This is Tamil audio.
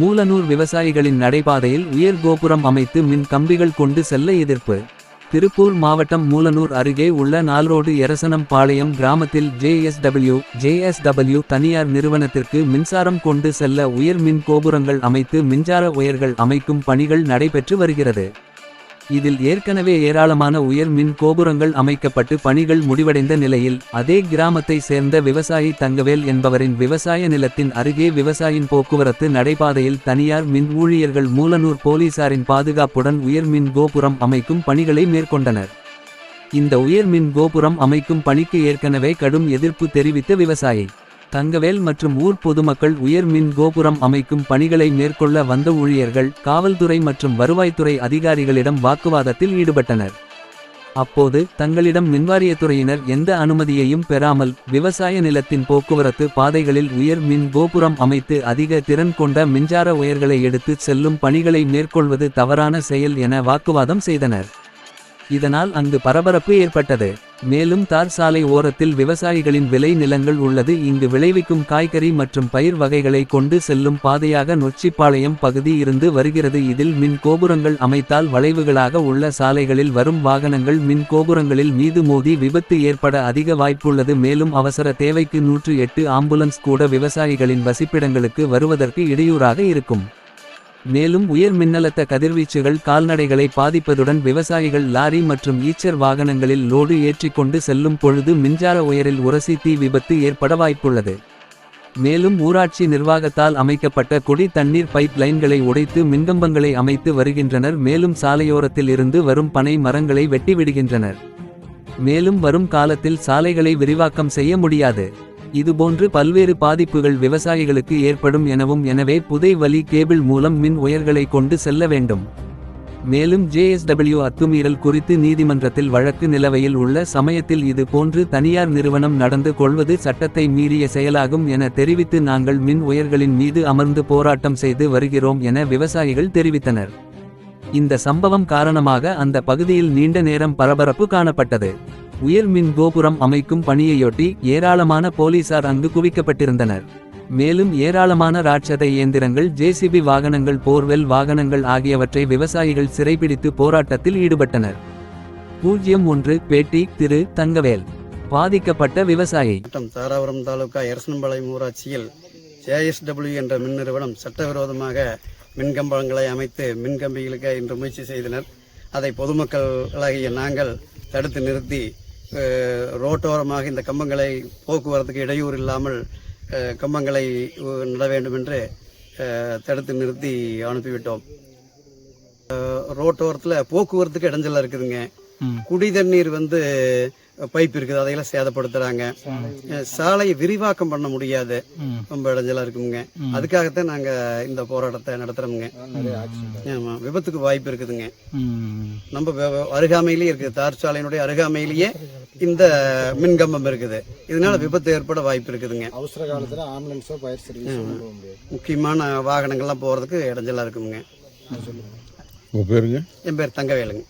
மூலனூர் விவசாயிகளின் நடைபாதையில் உயர் கோபுரம் அமைத்து மின் கம்பிகள் கொண்டு செல்ல எதிர்ப்பு. திருப்பூர் மாவட்டம் மூலனூர் அருகே உள்ள நால்ரோடு எரசனம் பாளையம் கிராமத்தில் ஜேஎஸ்டபிள்யூ ஜேஎஸ்டபிள்யூ தனியார் நிறுவனத்திற்கு மின்சாரம் கொண்டு செல்ல உயர் மின் கோபுரங்கள் அமைத்து மின்சார உயர்கள் அமைக்கும் பணிகள் நடைபெற்று வருகிறது. இதில் ஏற்கனவே ஏராளமான உயர் மின் கோபுரங்கள் அமைக்கப்பட்டு பணிகள் முடிவடைந்த நிலையில் அதே கிராமத்தை சேர்ந்த விவசாயி தங்கவேல் என்பவரின் விவசாய நிலத்தின் அருகே விவசாயின் போக்குவரத்து நடைபாதையில் தனியார் மின் ஊழியர்கள் மூலனூர் போலீசாரின் பாதுகாப்புடன் உயர் மின் கோபுரம் அமைக்கும் பணிகளை மேற்கொண்டனர். இந்த உயர் மின் கோபுரம் அமைக்கும் பணிக்கு ஏற்கனவே கடும் எதிர்ப்பு தெரிவித்த விவசாயி. தங்கவேல் மற்றும் ஊர் பொதுமக்கள் உயர் மின் கோபுரம் அமைக்கும் பணிகளை மேற்கொள்ள வந்த ஊழியர்கள் காவல்துறை மற்றும் வருவாய்த்துறை அதிகாரிகளிடம் வாக்குவாதத்தில் ஈடுபட்டனர். அப்போது தங்களிடம் மின்வாரியத்துறையினர் எந்த அனுமதியையும் பெறாமல் விவசாய நிலத்தின் போக்குவரத்து பாதைகளில் உயர் மின் கோபுரம் அமைத்து அதிக திறன் கொண்ட மின்சார உயர்களை எடுத்து செல்லும் பணிகளை மேற்கொள்வது தவறான செயல் என வாக்குவாதம் செய்தனர். இதனால் அங்கு பரபரப்பு ஏற்பட்டது. மேலும் தார் சாலை ஓரத்தில் விவசாயிகளின் விளை நிலங்கள் உள்ளது. இங்கு விளைவிக்கும் காய்கறி மற்றும் பயிர் வகைகளை கொண்டு செல்லும் பாதையாக நொச்சிப்பாளையம் பகுதி இருந்து வருகிறது. இதில் மின் கோபுரங்கள் அமைத்தால் வளைவுகளாக உள்ள சாலைகளில் வரும் வாகனங்கள் மின் கோபுரங்களில் மீது மோதி விபத்து ஏற்பட அதிக வாய்ப்புள்ளது. மேலும் அவசர தேவைக்கு நூற்று எட்டு ஆம்புலன்ஸ் கூட விவசாயிகளின் வசிப்பிடங்களுக்கு வருவதற்கு இடையூறாக இருக்கும். மேலும் உயர் மின்னழுத்த கதிர்வீச்சுகள் கால்நடைகளை பாதிப்பதுடன் விவசாயிகள் லாரி மற்றும் ஈச்சர் வாகனங்களில் லோடு ஏற்றிக்கொண்டு செல்லும் பொழுது மின்சார உயரில் உரசி தீ விபத்து ஏற்பட வாய்ப்புள்ளது. மேலும் ஊராட்சி நிர்வாகத்தால் அமைக்கப்பட்ட குடி தண்ணீர் பைப் லைன்களை உடைத்து மின்கம்பங்களை அமைத்து வருகின்றனர். மேலும் சாலையோரத்தில் இருந்து வரும் பனை மரங்களை வெட்டிவிடுகின்றனர். மேலும் வரும் காலத்தில் சாலைகளை விரிவாக்கம் செய்ய முடியாது. இதுபோன்று பல்வேறு பாதிப்புகள் விவசாயிகளுக்கு ஏற்படும் எனவும் எனவே புதை வலி கேபிள் மூலம் மின் உயர்களை கொண்டு செல்ல வேண்டும். மேலும் ஜேஎஸ்டபிள்யூ அத்துமீறல் குறித்து நீதிமன்றத்தில் வழக்கு நிலவையில் உள்ள சமயத்தில் இது போன்று தனியார் நிறுவனம் நடந்து கொள்வது சட்டத்தை மீறிய செயலாகும் என தெரிவித்து நாங்கள் மின் உயர்களின் மீது அமர்ந்து போராட்டம் செய்து வருகிறோம் என விவசாயிகள் தெரிவித்தனர். இந்த சம்பவம் காரணமாக அந்த பகுதியில் நீண்ட நேரம் பரபரப்பு காணப்பட்டது. உயர் மின் கோபுரம் அமைக்கும் பணியையொட்டி ஏராளமான போலீசார் அங்கு குவிக்கப்பட்டிருந்தனர். மேலும் ஏராளமான ராட்சத இயந்திரங்கள் ஜேசிபி வாகனங்கள் போர்வெல் வாகனங்கள் ஆகியவற்றை விவசாயிகள் சிறைபிடித்து போராட்டத்தில் ஈடுபட்டனர். பூஜ்ஜியம் ஒன்று பேட்டி திரு தங்கவேல். பாதிக்கப்பட்ட விவசாயி. தாராபுரம் தாலுகா எரசன்பாளையம் ஊராட்சியில் ஜேஎஸ்டபிள்யூ என்ற மின் நிறுவனம் சட்டவிரோதமாக மின்கம்பங்களை அமைத்து மின்கம்பிகளுக்கு இன்று முயற்சி செய்தனர். அதை பொதுமக்களாகிய நாங்கள் தடுத்து நிறுத்தி ரோட்டோரமாக இந்த கம்பங்களை போக்குவரத்துக்கு இடையூறு இல்லாமல் கம்பங்களை நட வேண்டும் என்று தடுத்து நிறுத்தி அனுப்பிவிட்டோம். ரோட்டோரத்தில் போக்குவரத்துக்கு இடைஞ்சலா இருக்குதுங்க. குடி தண்ணீர் வந்து பைப் இருக்குது அதையெல்லாம் சேதப்படுத்துறாங்க. சாலையை விரிவாக்கம் பண்ண முடியாது. ரொம்ப இடைஞ்சலா இருக்குங்க. அதுக்காகத்தான் நாங்க இந்த போராட்டத்தை நடத்துறோமுங்க. ஆமா விபத்துக்கு வாய்ப்பு இருக்குதுங்க. நம்ம அருகாமையிலேயே இருக்குது. தார் சாலையினுடைய அருகாமையிலேயே இந்த மின்கம்பம் இருக்குது. இதனால விபத்து ஏற்பட வாய்ப்பு இருக்குதுங்க. அவசர காலத்துல ஆம்புலன்ஸோ ஃபயர் சர்வீஸோ முக்கியமான வாகனங்கள்லாம் போறதுக்கு இடைஞ்சலா இருக்குங்க. உங்கள் பேருங்க? என் பேர் தங்கவேலுங்க.